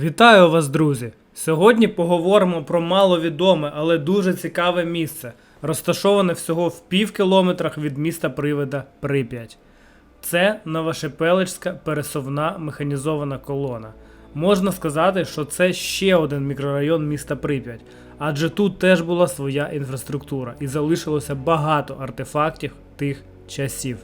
Вітаю вас, друзі! Сьогодні поговоримо про маловідоме, але дуже цікаве місце, розташоване всього в пів кілометрах від міста Привида Прип'ять. Це Новошепеличська пересувна механізована колона. Можна сказати, що це ще один мікрорайон міста Прип'ять, адже тут теж була своя інфраструктура і залишилося багато артефактів тих часів.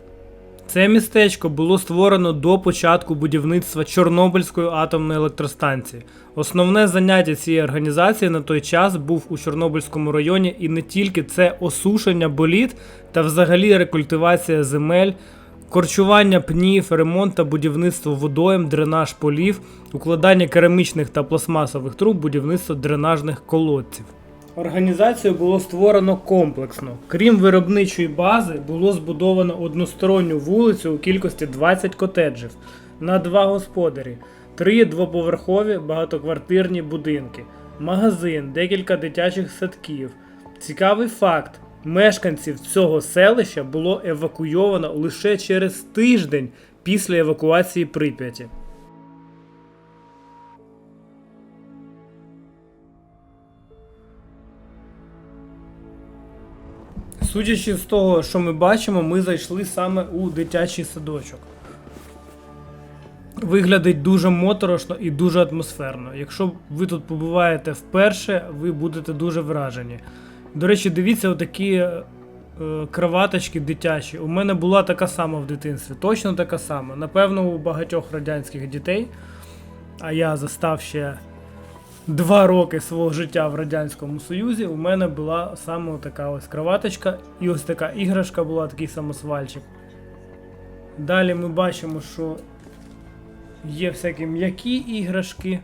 Це містечко було створено до початку будівництва Чорнобильської атомної електростанції. Основне заняття цієї організації на той час був у Чорнобильському районі і не тільки це осушення боліт та взагалі рекультивація земель, корчування пнів, ремонт та будівництво водойм, дренаж полів, укладання керамічних та пластмасових труб, будівництво дренажних колодців. Організацію було створено комплексно. Крім виробничої бази, було збудовано односторонню вулицю у кількості 20 котеджів на два господарі, три двоповерхові багатоквартирні будинки, магазин, декілька дитячих садків. Цікавий факт: мешканців цього селища було евакуйовано лише через тиждень після евакуації Прип'яті. Судячи з того, що ми бачимо, ми зайшли саме у дитячий садочок. Виглядить дуже моторошно і дуже атмосферно. Якщо ви тут побуваєте вперше, ви будете дуже вражені. До речі, дивіться, отакі е, кроваточки дитячі. У мене була така сама в дитинстві, точно така сама. Напевно, у багатьох радянських дітей. А я застав ще два роки свого життя в Радянському Союзі. У мене була саме така ось кроваточка, і ось така іграшка була, такий самосвальчик. Далі ми бачимо, що є всякі м'які іграшки.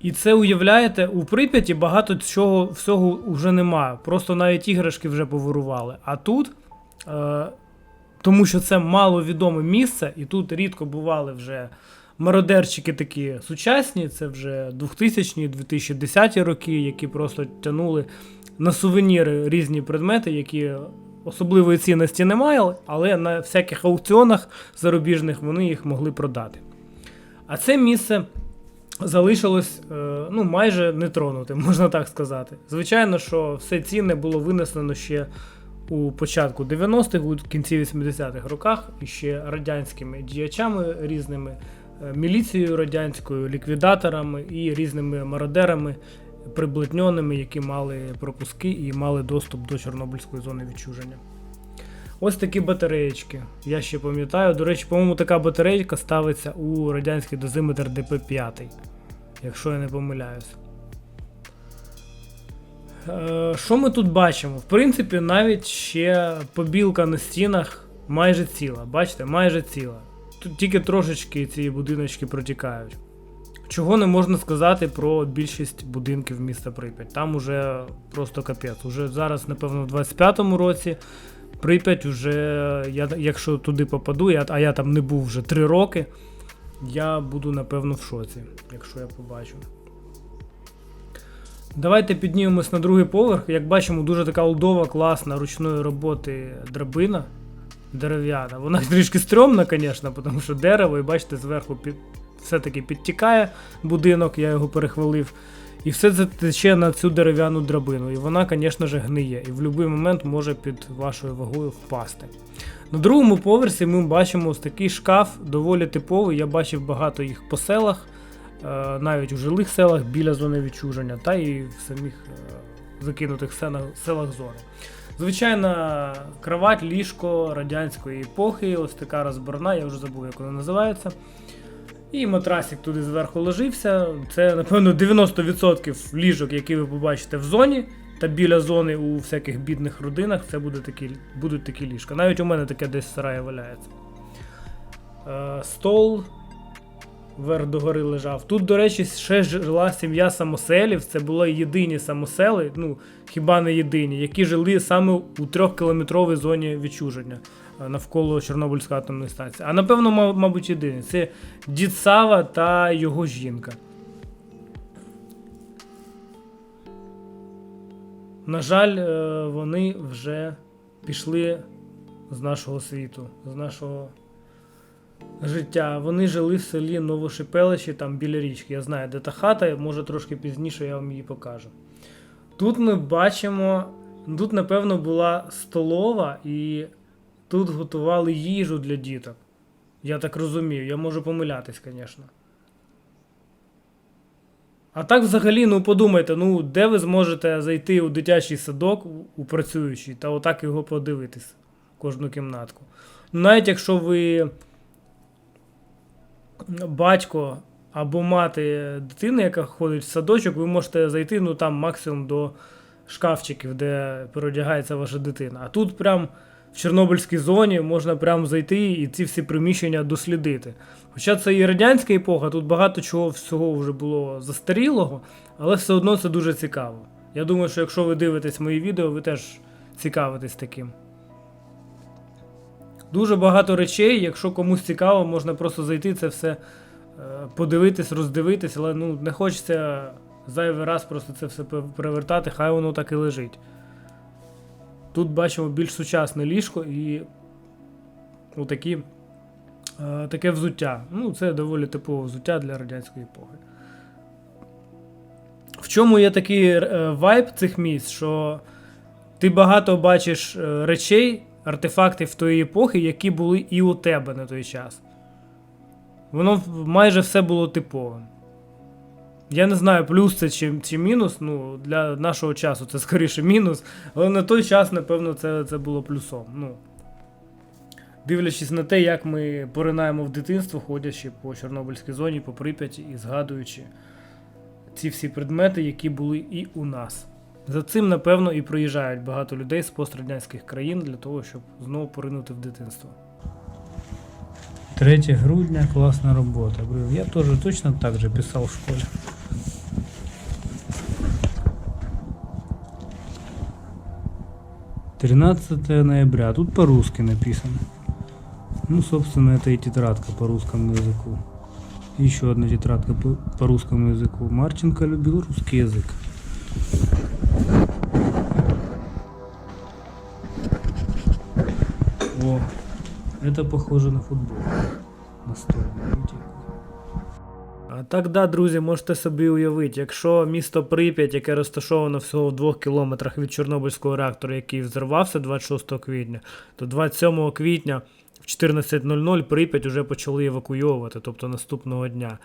І це уявляєте, у Прип'яті багато чого всього вже немає. Просто навіть іграшки вже повирували. А тут, е, тому що це маловідоме місце, і тут рідко бували вже мародерчики такі сучасні, це вже 2000-ні, 2010 роки, які просто тянули на сувеніри різні предмети, які особливої цінності не мали, але на всяких аукціонах зарубіжних вони їх могли продати. А це місце залишилось е, ну, майже нетронутим, можна так сказати. Звичайно, що все цінне було винесено ще у початку 90-х, у кінці 80-х роках, і ще радянськими діячами різними, міліцією радянською, ліквідаторами і різними мародерами, приблотньоними, які мали пропуски і мали доступ до Чорнобильської зони відчуження. Ось такі батареєчки. Я ще пам'ятаю. До речі, по-моєму, така батарейка ставиться у радянський дозиметр ДП5, якщо я не помиляюсь. Е, Що ми тут бачимо? В принципі, навіть ще побілка на стінах майже ціла. Бачите, майже ціла. Тут тільки трошечки ці будиночки протікають. Чого не можна сказати про більшість будинків міста Прип'ять. Там уже просто капець. Уже зараз, напевно, в 25-му році Прип'ять уже, я, якщо туди попаду, я, а я там не був вже 3 роки, я буду, напевно, в шоці, якщо я побачу. Давайте піднімемось на другий поверх. Як бачимо, дуже така олдова, класна ручної роботи драбина дерев'яна. Вона трішки стрьомна, звісно, тому що дерево, і бачите, зверху під... все-таки підтікає будинок, я його перехвалив. І все це тече на цю дерев'яну драбину. І вона, звісно ж, гниє. І в будь-який момент може під вашою вагою впасти. На другому поверсі ми бачимо ось такий шкаф, доволі типовий. Я бачив багато їх по селах, е, навіть у жилих селах біля зони відчуження, та і в самих е, закинутих селах зони. Звичайна кровать, ліжко радянської епохи, ось така розборна, я вже забув, як вона називається. І матрасик туди зверху ложився. Це, напевно, 90% ліжок, які ви побачите в зоні та біля зони у всяких бідних родинах, це буде такі, будуть такі ліжка. Навіть у мене таке десь в сараї валяється. Е, стол вверх догори лежав. Тут, до речі, ще жила сім'я самоселів. Це були єдині самосели, ну хіба не єдині, які жили саме у трьохкілометровій зоні відчуження е, навколо Чорнобильської атомної станції. А напевно, ма- мабуть, єдині. Це дід Сава та його жінка. На жаль, е, вони вже пішли з нашого світу, з нашого життя. Вони жили в селі Новошипелищі, там біля річки. Я знаю, де та хата, може трошки пізніше я вам її покажу. Тут ми бачимо, тут, напевно, була столова, і тут готували їжу для діток. Я так розумію, я можу помилятись, звісно. А так взагалі, ну подумайте, ну де ви зможете зайти у дитячий садок у- працюючий та отак його подивитись, кожну кімнатку. Навіть якщо ви батько або мати дитини, яка ходить в садочок, ви можете зайти ну там максимум до шкафчиків, де переодягається ваша дитина. А тут прям в Чорнобильській зоні можна прям зайти і ці всі приміщення дослідити. Хоча це і радянська епоха, тут багато чого всього вже було застарілого, але все одно це дуже цікаво. Я думаю, що якщо ви дивитесь мої відео, ви теж цікавитесь таким. Дуже багато речей, якщо комусь цікаво, можна просто зайти це все е, подивитись, роздивитись, але ну, не хочеться зайвий раз просто це все перевертати, хай воно так і лежить. Тут бачимо більш сучасне ліжко і отакі, е, таке взуття. Ну, це доволі типове взуття для радянської епохи. В чому є такий е, вайб цих місць, що ти багато бачиш речей, артефактів тої епохи, які були і у тебе на той час. Воно майже все було типовим. Я не знаю, плюс це чи, чи мінус. Ну, для нашого часу це скоріше мінус, але на той час, напевно, це, це було плюсом. Ну, дивлячись на те, як ми поринаємо в дитинство, ходячи по Чорнобильській зоні, по Прип'яті і згадуючи ці всі предмети, які були і у нас. За цим, напевно, і приїжджають багато людей з пострадянських країн для того, щоб знову поринути в дитинство. 3 грудня класна робота. Говорю, Я теж точно так же писав в школі. Тринадцатое ноября. Тут по-русски написано. Ну, собственно, это и тетрадка по русскому языку. Еще одна тетрадка по, по русскому языку. Марченко любил русский язык. Это похоже на футбол. Настольний, видите? А так, да, друзі, можете собі уявити, якщо місто Прип'ять, яке розташовано всього в двох кілометрах від Чорнобильського реактора, який взорвався 26 квітня, то 27 квітня в 14.00 Прип'ять вже почали евакуйовувати, тобто наступного дня.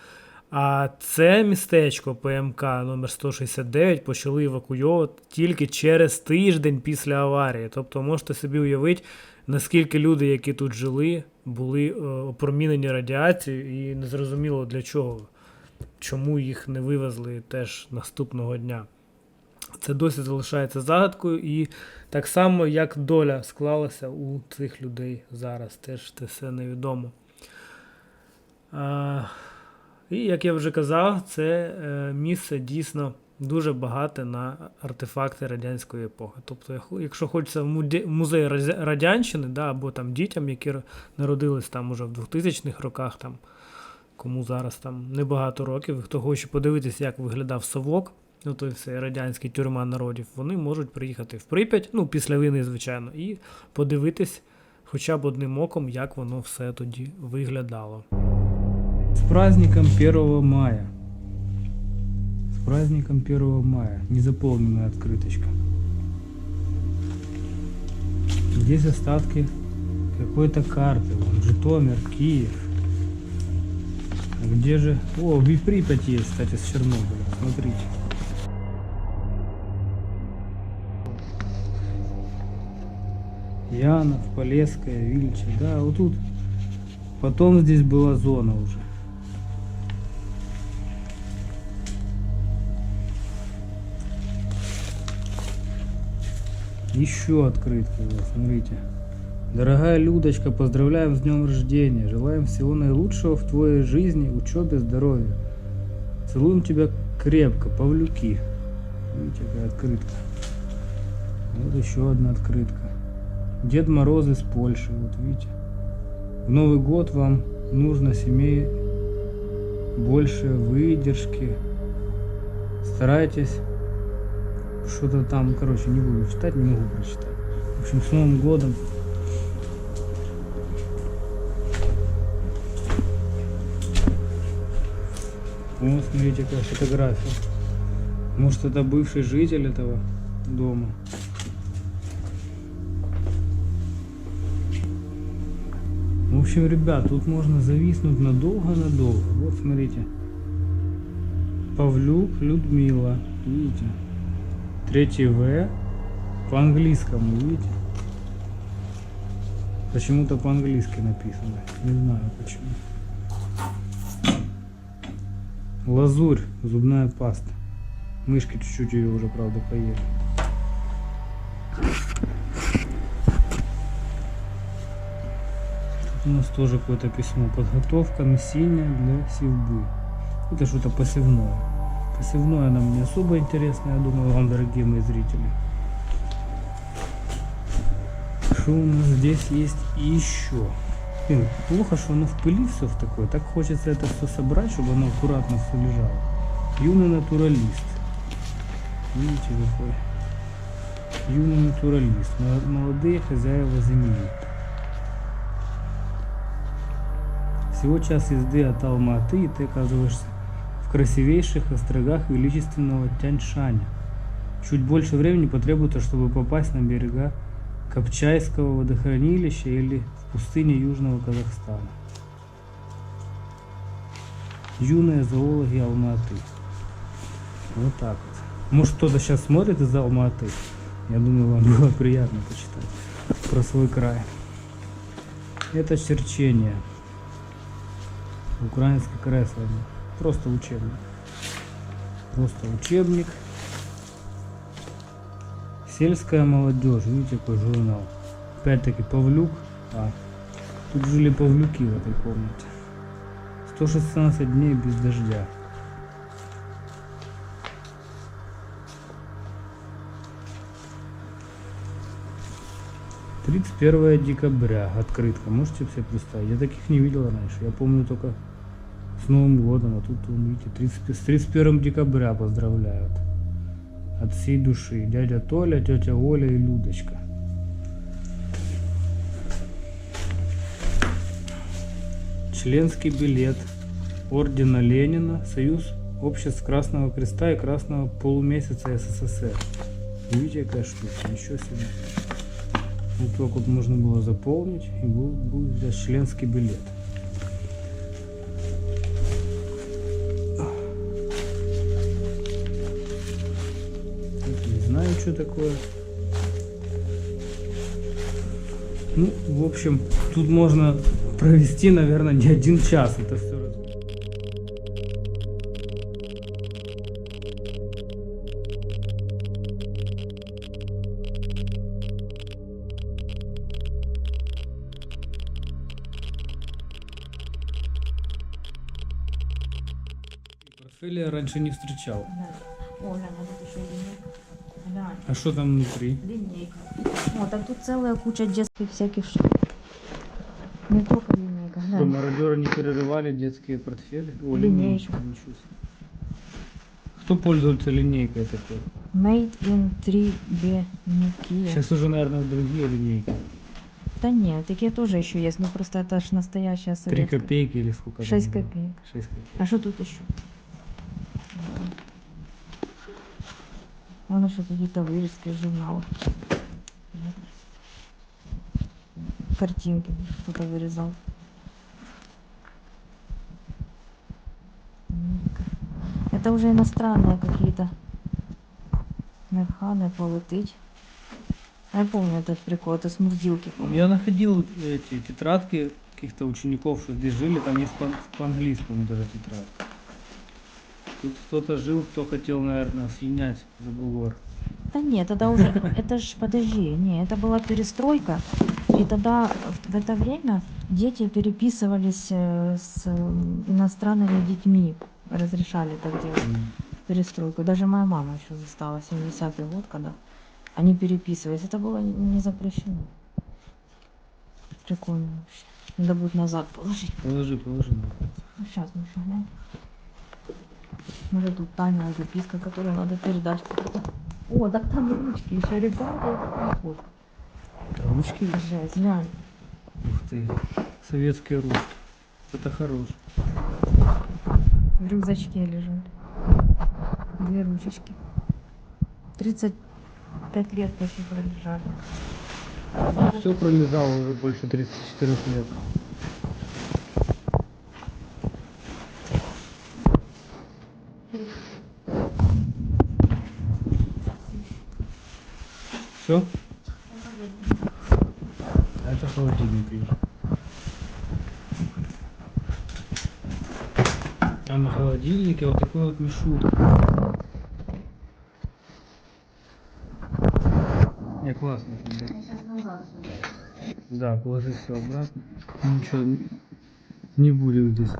А це містечко ПМК номер 169 почали евакуйовувати тільки через тиждень після аварії. Тобто можете собі уявити, наскільки люди, які тут жили, були е, опромінені радіацією і незрозуміло для чого, чому їх не вивезли теж наступного дня. Це досі залишається загадкою, і так само, як доля склалася у цих людей зараз, теж це все невідомо. А, і як я вже казав, це е, місце дійсно дуже багате на артефакти радянської епохи. Тобто, якщо хочеться в музей радянщини, да, або там дітям, які народились там уже в 2000-х роках, там, кому зараз там небагато років, хто хоче подивитися, як виглядав совок, ну той все радянський тюрма народів, вони можуть приїхати в Прип'ять, ну після війни, звичайно, і подивитись хоча б одним оком, як воно все тоді виглядало. С праздником 1 мая. Праздником 1 мая. Незаполненная открыточка. Здесь остатки какой-то карты. Вон, Житомир, Киев. А Где же... О, и Припять есть, кстати, с Чернобыля. Смотрите. Янов, Полесская, Вильча. Да, вот тут. Потом здесь была зона уже. Еще открытка, вот, смотрите. Дорогая Людочка, поздравляем с днем рождения. Желаем всего наилучшего в твоей жизни, учебе, здоровья. Целуем тебя крепко, Павлюки. Видите, какая открытка. Вот еще одна открытка. Дед Мороз из Польши, вот видите. В Новый год вам нужно семей больше выдержки. Старайтесь что-то там, короче, не буду читать, не могу прочитать. В общем, с Новым годом. Вот, смотрите, какая фотография. Может, это бывший житель этого дома. В общем, ребят, тут можно зависнуть надолго-надолго. Вот, смотрите. Павлюк Людмила. Видите? Третий В. По-английскому, видите? Почему-то по-английски написано. Не знаю почему. Лазурь, зубная паста. Мышки чуть-чуть ее уже, правда, поели. Тут у нас тоже какое-то письмо. Подготовка насильния для севбы. Это что-то посевное. Посевное нам не особо интересно, я думаю, вам, дорогие мои зрители. Что у нас здесь есть еще? Блин, плохо, что оно в пыли все в такое. Так хочется это все собрать, чтобы оно аккуратно все лежало. Юный натуралист. Видите какой? Юный натуралист. Мол- Молодые хозяева земли. Всего час езды от Алматы, и ты оказываешься красивейших острогах величественного Тяньшаня. Чуть больше времени потребуется, чтобы попасть на берега Копчайского водохранилища или в пустыне Южного Казахстана. Юные зоологи Алматы. Вот так вот. Может кто-то сейчас смотрит из Алматы. Я думаю, вам было приятно почитать про свой край. Это черчение. Украинское кресление. Просто учебник. Просто учебник. Сельская молодежь. Видите, какой журнал. Опять-таки Павлюк. А, тут жили Павлюки в этой комнате. 116 дней без дождя. Тридцать первое декабря. Открытка. Можете себе представить? Я таких не видел раньше. Я помню только с Новым годом. А тут, видите, 30 с 31 декабря поздравляют. От всей души. Дядя Толя, тетя Оля и Людочка. Членский билет Ордена Ленина, Союз Обществ Красного Креста и Красного Полумесяца СССР. Видите, какая штука, ничего себе. Вот так вот можно было заполнить и будет взять членский билет. Что такое. Ну, в общем, тут можно провести, наверное, не один час это все. Портфеля я раньше не встречал. Да. А тут еще линейка. Глянь, А что там внутри? линейка. О, так тут целая куча детских всяких штук. Не только линейка, Что, глянь. мародеры не перерывали детские портфели? О, линейка, ничего себе. Кто пользуется линейкой такой? Made in 3B Nokia. Сейчас уже, наверное, другие линейки. Да нет, такие тоже еще есть, но просто это ж настоящая Три советская. копейки или сколько? Шесть копеек. Шесть копеек. А что тут еще? Вон еще какие-то вырезки журнала. Картинки кто-то вырезал. Это уже иностранные какие-то. Механы, полетыть. Я помню этот прикол, это с Мурзилки. помню. Я находил эти тетрадки каких-то учеников, что здесь жили, там есть по- по-английскому даже тетрадка. Тут кто-то жил, кто хотел, наверное, слинять за бугор. Да нет, тогда уже, это ж, подожди, не, это была перестройка, и тогда в, это время дети переписывались э, с иностранными детьми, разрешали так делать, перестройку. Даже моя мама еще застала, 70-й год, когда они переписывались, это было не запрещено. Прикольно вообще. Надо будет назад положить. Положи, положи. на пол. Ну, сейчас мы глянем. Может тут тайная записка, которую надо передать. О, так там ручки еще, ребята. Вот, Ручки. жесть, глянь. Ух ты. Советские ручки. Это хорош. В рюкзачке лежат. Две ручечки. 35 лет почти пролежали. Все пролежало уже больше 34 лет. Все? Это холодильник. А на холодильнике вот такой вот мешок. Не, классно. Да, положи все обратно. Ничего не будем здесь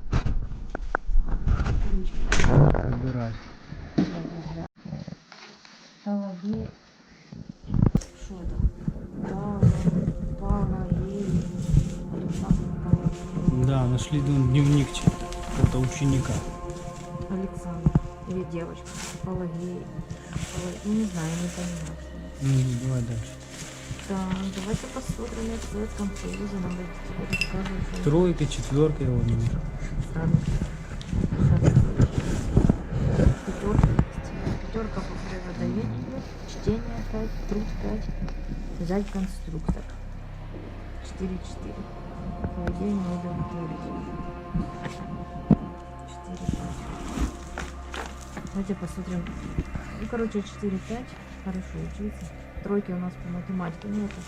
убирать. Соловей. Что это? Павла, Павла и Александр Павлович. Да, нашли ну, дневник. Это ученика. Александр. Или девочка. Павло- Ну, не знаю, не понимаю. Мгм, давай дальше. Так, давайте посмотрим на Советском Союзе. Рассказывать. что Тройка, четверка, не вижу. странно. Сейчас. Пятерка есть. Пятерка по Чтение 5, труд 5. Взять конструктор. 4-4. Поведение удовлетворительное. 4-5. Давайте посмотрим. Ну, короче, 4-5. Хорошо учиться. Тройки у нас по математике нету.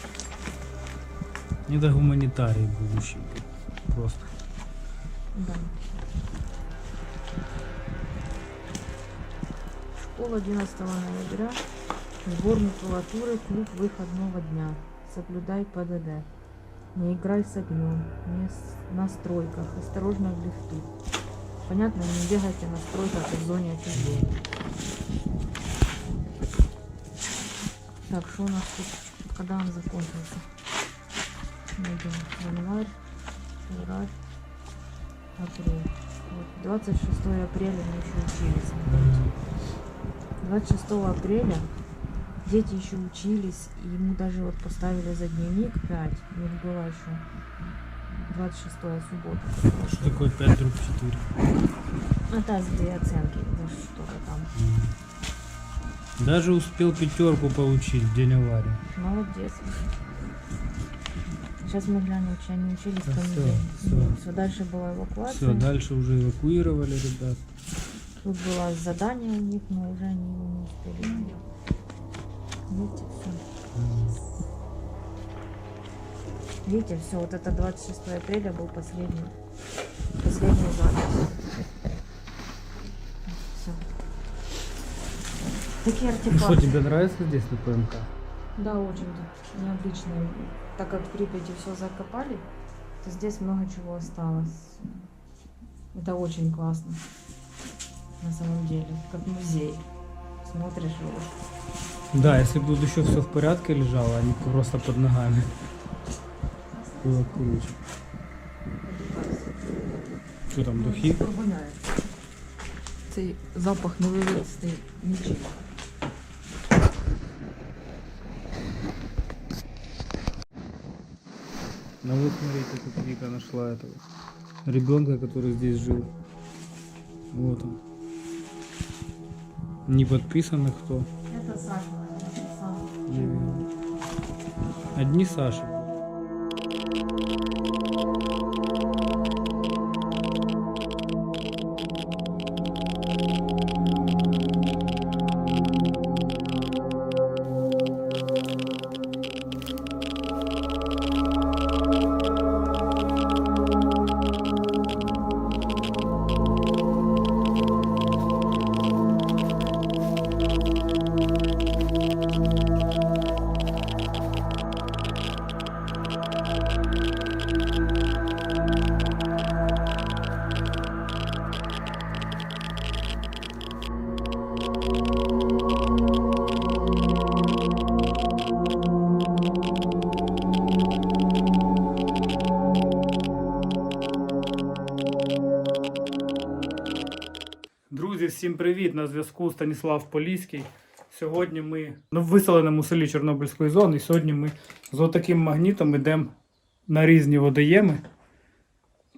Это гуманитарий будущий. Просто. Да. Школа 11 ноября. Сбор макулатуры, клуб выходного дня. Соблюдай ПДД. Не играй с огнем. Не на стройках. Осторожно в лифту. Понятно, не бегайте на стройках в зоне отчуждения. Так, что у нас тут? Когда он закончился? Найдем. Январь, февраль, апрель. Вот, 26 апреля мы еще учились. смотрите. 26 апреля дети еще учились, и ему даже вот поставили за дневник 5. У них было еще 26 суббота. Что такое 5 дробь 4? Это две оценки, за что-то там. Даже успел пятерку получить в день аварии. Молодец. Сейчас мы глянем, что они учились Да в всё, понедельник. всё. Все, дальше была эвакуация. Все, дальше уже эвакуировали ребят. Тут было задание у них, но уже они его не успели сделать. Видите, все. Видите, все, вот это 26 апреля был последний, последний запись. Все. Такие Ну что, артефакты. тебе нравится здесь на ПМК? Да, очень тут необычно. Так как в Припяти все закопали, то здесь много чего осталось. Это очень классно. На самом деле, как музей. Смотришь его. Да, если бы тут еще все в порядке лежало, а не просто под ногами. Было круче. Что там, духи? Цей запах невивісний нічим. Ну вот смотрите, как Вика нашла этого ребенка, который здесь жил. Вот он. Не подписано кто. Это Саша, живем. Одни Саши. Всім привіт! На зв'язку Станіслав Поліський. Сьогодні ми ну, в виселеному селі Чорнобильської зони. І сьогодні ми з отаким магнітом йдемо на різні водоєми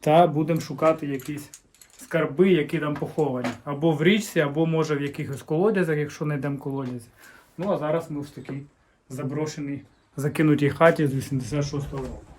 та будемо шукати якісь скарби, які там поховані. Або в річці, або може в якихось колодязях, якщо знайдемо колодязь. Ну а зараз ми в такій заброшеній, закинутій хаті з 86-го року.